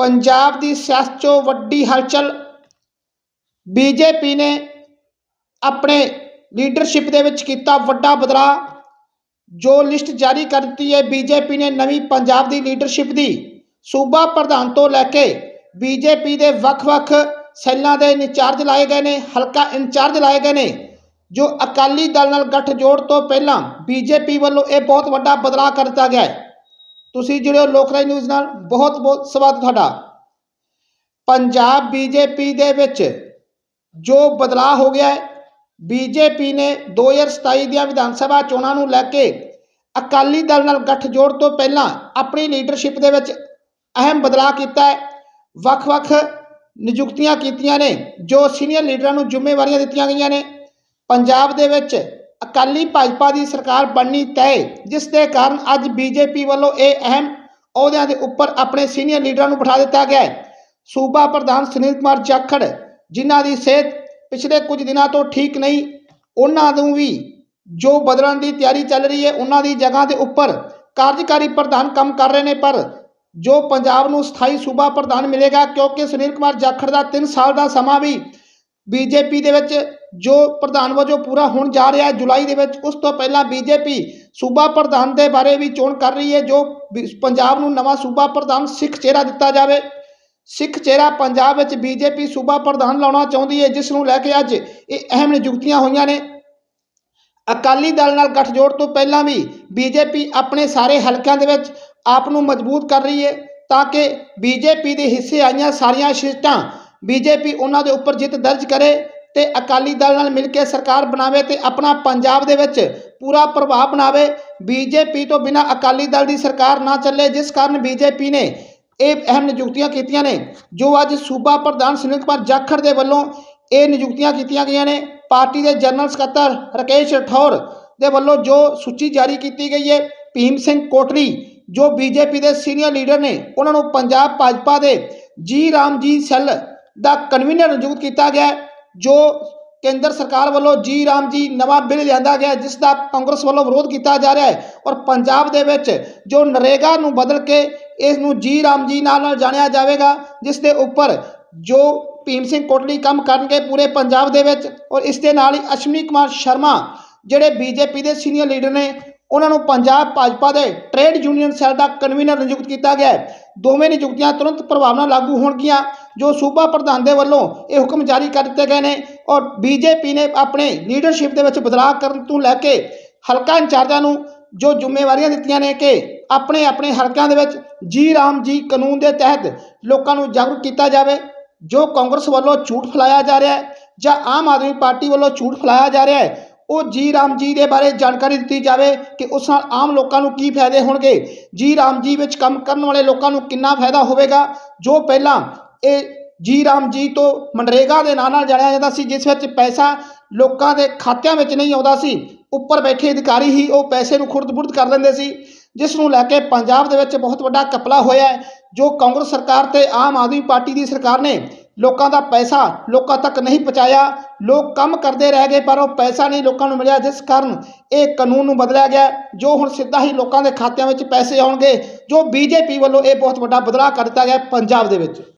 ਪੰਜਾਬ ਦੀ ਸਿਆਸਤ 'ਚੋਂ ਵੱਡੀ ਹਲਚਲ ਬੀਜੇਪੀ ਨੇ ਆਪਣੇ ਲੀਡਰਸ਼ਿਪ ਦੇ ਵਿੱਚ ਕੀਤਾ ਵੱਡਾ ਬਦਲਾਅ, ਜੋ ਲਿਸਟ ਜਾਰੀ ਕਰ ਦਿੱਤੀ ਹੈ। ਬੀਜੇਪੀ ਨੇ ਨਵੀਂ ਪੰਜਾਬ ਦੀ ਲੀਡਰਸ਼ਿਪ ਦੀ ਸੂਬਾ ਪ੍ਰਧਾਨ ਤੋਂ ਲੈ ਕੇ ਬੀਜੇਪੀ ਦੇ ਵੱਖ-ਵੱਖ ਸੈੱਲਾਂ ਦੇ ਇੰਚਾਰਜ ਲਾਏ ਗਏ ਨੇ, ਹਲਕਾ ਇੰਚਾਰਜ ਲਾਏ ਗਏ ਨੇ, ਜੋ ਅਕਾਲੀ ਦਲ ਨਾਲ ਗੱਠਜੋੜ ਤੋਂ ਪਹਿਲਾਂ ਬੀਜੇਪੀ ਵੱਲੋਂ ਇਹ ਬਹੁਤ ਵੱਡਾ ਬਦਲਾਅ ਕਰ ਦਿੱਤਾ ਗਿਆ ਹੈ। ਤੁਸੀਂ ਜੁੜਿਓ ਹੋ ਲੋਕਰਾਜ ਨਿਊਜ਼ ਨਾਲ, ਬਹੁਤ ਬਹੁਤ ਸਵਾਗਤ ਤੁਹਾਡਾ। ਪੰਜਾਬ ਬੀਜੇਪੀ ਦੇ ਵਿੱਚ ਜੋ ਬਦਲਾਅ ਹੋ ਗਿਆ ਹੈ, ਬੀਜੇਪੀ ਨੇ 2027 ਦੀਆਂ ਵਿਧਾਨ ਸਭਾ ਚੋਣਾਂ ਨੂੰ ਲੈ ਕੇ ਅਕਾਲੀ ਦਲ ਨਾਲ ਗੱਠਜੋੜ ਤੋਂ ਪਹਿਲਾਂ ਆਪਣੀ ਲੀਡਰਸ਼ਿਪ ਦੇ ਵਿੱਚ ਅਹਿਮ ਬਦਲਾਅ ਕੀਤਾ ਹੈ। ਵੱਖ-ਵੱਖ ਨਿਯੁਕਤੀਆਂ ਕੀਤੀਆਂ ਨੇ, ਜੋ ਸੀਨੀਅਰ ਲੀਡਰਾਂ ਨੂੰ ਜ਼ਿੰਮੇਵਾਰੀਆਂ ਦਿੱਤੀਆਂ ਗਈਆਂ ਨੇ। ਪੰਜਾਬ ਦੇ ਵਿੱਚ ਅਕਾਲੀ ਭਾਜਪਾ ਦੀ ਸਰਕਾਰ ਬਣਨੀ ਤੈਅ, ਜਿਸ ਦੇ ਕਾਰਨ ਅੱਜ ਬੀਜੇਪੀ ਵੱਲੋਂ ਇਹ ਅਹਿਮ ਅਹੁਦਿਆਂ ਦੇ ਉੱਪਰ ਆਪਣੇ ਸੀਨੀਅਰ ਲੀਡਰਾਂ ਨੂੰ ਬਿਠਾ ਦਿੱਤਾ ਗਿਆ ਹੈ। ਸੂਬਾ ਪ੍ਰਧਾਨ ਸੁਨੀਲ ਕੁਮਾਰ ਜਾਖੜ, ਜਿਨ੍ਹਾਂ ਦੀ ਸਿਹਤ ਪਿਛਲੇ ਕੁਝ ਦਿਨਾਂ ਤੋਂ ਠੀਕ ਨਹੀਂ, ਉਹਨਾਂ ਨੂੰ ਵੀ ਜੋ ਬਦਲਣ ਦੀ ਤਿਆਰੀ ਚੱਲ ਰਹੀ ਹੈ, ਉਹਨਾਂ ਦੀ ਜਗ੍ਹਾ ਦੇ ਉੱਪਰ ਕਾਰਜਕਾਰੀ ਪ੍ਰਧਾਨ ਕੰਮ ਕਰ ਰਹੇ ਨੇ, ਪਰ ਜੋ ਪੰਜਾਬ ਨੂੰ ਸਥਾਈ ਸੂਬਾ ਪ੍ਰਧਾਨ ਮਿਲੇਗਾ, ਕਿਉਂਕਿ ਸੁਨੀਲ ਕੁਮਾਰ ਜਾਖੜ ਦਾ 3 ਸਾਲ ਦਾ ਸਮਾਂ ਵੀ ਬੀਜੇਪੀ ਦੇ ਵਿੱਚ ਜੋ ਪ੍ਰਧਾਨ ਵਜੋਂ ਪੂਰਾ ਹੋਣ ਜਾ ਰਿਹਾ ਹੈ ਜੁਲਾਈ ਦੇ ਵਿੱਚ, ਉਸ ਤੋਂ ਪਹਿਲਾਂ ਬੀਜੇਪੀ ਸੂਬਾ ਪ੍ਰਧਾਨ ਦੇ ਬਾਰੇ ਵੀ ਚੋਣ ਕਰ ਰਹੀ ਹੈ, ਜੋ ਪੰਜਾਬ ਨੂੰ ਨਵਾਂ ਸੂਬਾ ਪ੍ਰਧਾਨ ਸਿੱਖ ਚਿਹਰਾ ਦਿੱਤਾ ਜਾਵੇ। ਸਿੱਖ ਚਿਹਰਾ ਪੰਜਾਬ ਵਿੱਚ ਬੀਜੇਪੀ ਸੂਬਾ ਪ੍ਰਧਾਨ ਲਾਉਣਾ ਚਾਹੁੰਦੀ ਹੈ, ਜਿਸ ਨੂੰ ਲੈ ਕੇ ਅੱਜ ਇਹ ਅਹਿਮ ਨਿਯੁਕਤੀਆਂ ਹੋਈਆਂ ਨੇ। ਅਕਾਲੀ ਦਲ ਨਾਲ ਗੱਠਜੋੜ ਤੋਂ ਪਹਿਲਾਂ ਵੀ ਬੀਜੇਪੀ ਆਪਣੇ ਸਾਰੇ ਹਲਕਿਆਂ ਦੇ ਵਿੱਚ ਆਪ ਨੂੰ ਮਜ਼ਬੂਤ ਕਰ ਰਹੀ ਹੈ, ਤਾਂ ਕਿ ਬੀਜੇਪੀ ਦੇ ਹਿੱਸੇ ਆਈਆਂ ਸਾਰੀਆਂ ਸੀਟਾਂ ਬੀਜੇਪੀ ਉਹਨਾਂ ਦੇ ਉੱਪਰ ਜਿੱਤ ਦਰਜ ਕਰੇ ਤੇ ਅਕਾਲੀ ਦਲ ਨਾਲ ਮਿਲ ਕੇ ਸਰਕਾਰ ਬਣਾਵੇ ਤੇ ਆਪਣਾ ਪੰਜਾਬ ਦੇ ਵਿੱਚ ਪੂਰਾ ਪ੍ਰਭਾਵ ਬਣਾਵੇ। ਬੀਜੇਪੀ ਤੋਂ ਬਿਨਾ ਅਕਾਲੀ ਦਲ ਦੀ ਸਰਕਾਰ ਨਾ ਚੱਲੇ, ਜਿਸ ਕਾਰਨ ਬੀਜੇਪੀ ਨੇ ਇਹ ਅਹਿਮ ਨਿਯੁਕਤੀਆਂ ਕੀਤੀਆਂ ਨੇ, ਜੋ ਅੱਜ ਸੂਬਾ ਪ੍ਰਧਾਨ ਸੁਨੀਲ ਕੁਮਾਰ ਜਾਖੜ ਦੇ ਵੱਲੋਂ ਇਹ ਨਿਯੁਕਤੀਆਂ ਕੀਤੀਆਂ ਗਈਆਂ ਨੇ। ਪਾਰਟੀ ਦੇ ਜਨਰਲ ਸਕੱਤਰ ਰਕੇਸ਼ ਰਠੌਰ ਦੇ ਵੱਲੋਂ ਜੋ ਸੂਚੀ ਜਾਰੀ ਕੀਤੀ ਗਈ ਹੈ, ਭੀਮ ਸਿੰਘ ਕੋਟਲੀ, ਜੋ ਬੀਜੇਪੀ ਦੇ ਸੀਨੀਅਰ ਲੀਡਰ ਨੇ, ਉਹਨਾਂ ਨੂੰ ਪੰਜਾਬ ਭਾਜਪਾ ਦੇ ਜੀ ਰਾਮ ਜੀ ਸੈੱਲ ਦਾ ਕਨਵੀਨਰ ਨਿਯੁਕਤ ਕੀਤਾ ਗਿਆ ਜੋ ਕੇਂਦਰ ਸਰਕਾਰ ਵੱਲੋਂ ਜੀ ਰਾਮ ਜੀ ਨਵਾਂ ਬਿੱਲ ਲਿਆਂਦਾ ਗਿਆ, ਜਿਸ ਦਾ ਕਾਂਗਰਸ ਵੱਲੋਂ ਵਿਰੋਧ ਕੀਤਾ ਜਾ ਰਿਹਾ ਹੈ ਔਰ ਪੰਜਾਬ ਦੇ ਵਿੱਚ ਜੋ ਨਰੇਗਾ ਨੂੰ ਬਦਲ ਕੇ ਇਸ ਨੂੰ ਜੀ ਰਾਮ ਜੀ ਨਾਲ ਨਾਲ ਜਾਣਿਆ ਜਾਵੇਗਾ, ਜਿਸ ਦੇ ਉੱਪਰ ਜੋ ਭੀਮ ਸਿੰਘ ਕੋਟਲੀ ਕੰਮ ਕਰਨਗੇ ਪੂਰੇ ਪੰਜਾਬ ਦੇ ਵਿੱਚ ਔਰ ਇਸ ਦੇ ਨਾਲ ਹੀ ਅਸ਼ਵਨੀ ਕੁਮਾਰ ਸ਼ਰਮਾ, ਜਿਹੜੇ ਬੀਜੇਪੀ ਦੇ ਸੀਨੀਅਰ ਲੀਡਰ ਨੇ ਉਹਨਾਂ ਨੂੰ ਪੰਜਾਬ ਭਾਜਪਾ ਦੇ ਟ੍ਰੇਡ ਯੂਨੀਅਨ ਸੈੱਲ ਦਾ ਕਨਵੀਨਰ ਨਿਯੁਕਤ ਕੀਤਾ ਗਿਆ ਹੈ। ਦੋਵੇਂ ਨਿਯੁਕਤੀਆਂ ਤੁਰੰਤ ਪ੍ਰਭਾਵ ਨਾਲ ਲਾਗੂ ਹੋਣਗੀਆਂ, ਜੋ ਸੂਬਾ ਪ੍ਰਧਾਨ ਦੇ ਵੱਲੋਂ ਇਹ ਹੁਕਮ ਜਾਰੀ ਕਰ ਦਿੱਤੇ ਗਏ ਨੇ ਔਰ ਬੀਜੇਪੀ ਨੇ ਆਪਣੇ ਲੀਡਰਸ਼ਿਪ ਦੇ ਵਿੱਚ ਬਦਲਾਅ ਕਰਨ ਤੋਂ ਲੈ ਕੇ ਹਲਕਾ ਇੰਚਾਰਜਾਂ ਨੂੰ ਜੋ ਜ਼ਿੰਮੇਵਾਰੀਆਂ ਦਿੱਤੀਆਂ ਨੇ ਕਿ ਆਪਣੇ ਆਪਣੇ ਹਲਕਿਆਂ ਦੇ ਵਿੱਚ ਜੀ ਰਾਮ ਜੀ ਕਾਨੂੰਨ ਦੇ ਤਹਿਤ ਲੋਕਾਂ ਨੂੰ ਜਾਗਰੂਕ ਕੀਤਾ ਜਾਵੇ, ਜੋ ਕਾਂਗਰਸ ਵੱਲੋਂ ਝੂਠ ਫੈਲਾਇਆ ਜਾ ਰਿਹਾ ਹੈ ਜਾਂ ਆਮ ਆਦਮੀ ਪਾਰਟੀ ਵੱਲੋਂ ਝੂਠ ਫੈਲਾਇਆ ਜਾ ਰਿਹਾ ਹੈ ਉਹ ਜੀ ਰਾਮ ਜੀ ਦੇ ਬਾਰੇ ਜਾਣਕਾਰੀ ਦਿੱਤੀ ਜਾਵੇ ਕਿ ਉਸ ਨਾਲ ਆਮ ਲੋਕਾਂ ਨੂੰ ਕੀ ਫਾਇਦੇ ਹੋਣਗੇ। ਜੀ ਰਾਮ ਜੀ ਵਿੱਚ ਕੰਮ ਕਰਨ ਵਾਲੇ ਲੋਕਾਂ ਨੂੰ ਕਿੰਨਾ ਫਾਇਦਾ ਹੋਵੇਗਾ? ਜੋ ਪਹਿਲਾਂ ਇਹ ਜੀ ਰਾਮ ਜੀ ਤੋਂ ਮਨਰੇਗਾ ਦੇ ਨਾਂ ਨਾਲ ਜਾਣਿਆ ਜਾਂਦਾ ਸੀ, ਜਿਸ ਵਿੱਚ ਪੈਸਾ ਲੋਕਾਂ ਦੇ ਖਾਤਿਆਂ ਵਿੱਚ ਨਹੀਂ ਆਉਂਦਾ ਸੀ, ਉੱਪਰ ਬੈਠੇ ਅਧਿਕਾਰੀ ਹੀ ਉਹ ਪੈਸੇ ਨੂੰ ਖੁਰਦ-ਬੁਰਦ ਕਰ ਲੈਂਦੇ ਸੀ। ਜਿਸ ਨੂੰ ਲੈ ਕੇ ਪੰਜਾਬ ਦੇ ਵਿੱਚ ਬਹੁਤ ਵੱਡਾ ਕਪਲਾ ਹੋਇਆ ਜੋ ਕਾਂਗਰਸ ਸਰਕਾਰ ਤੇ ਆਮ ਆਦਮੀ ਪਾਰਟੀ ਦੀ ਸਰਕਾਰ ਨੇ ਲੋਕਾਂ ਦਾ ਪੈਸਾ ਲੋਕਾਂ ਤੱਕ ਨਹੀਂ ਪਹੁੰਚਾਇਆ। ਲੋਕ ਕੰਮ ਕਰਦੇ ਰਹਿ ਗਏ, ਪਰ ਉਹ ਪੈਸਾ ਨਹੀਂ ਲੋਕਾਂ ਨੂੰ ਮਿਲਿਆ। ਜਿਸ ਕਾਰਨ ਇਹ ਕਾਨੂੰਨ ਨੂੰ ਬਦਲਿਆ ਗਿਆ, ਜੋ ਹੁਣ ਸਿੱਧਾ ਹੀ ਲੋਕਾਂ ਦੇ ਖਾਤਿਆਂ ਵਿੱਚ ਪੈਸੇ ਆਉਣਗੇ, ਜੋ ਬੀਜੇਪੀ ਵੱਲੋਂ ਇਹ ਬਹੁਤ ਵੱਡਾ ਬਦਲਾਅ ਕਰ ਦਿੱਤਾ ਗਿਆ ਪੰਜਾਬ ਦੇ ਵਿੱਚ।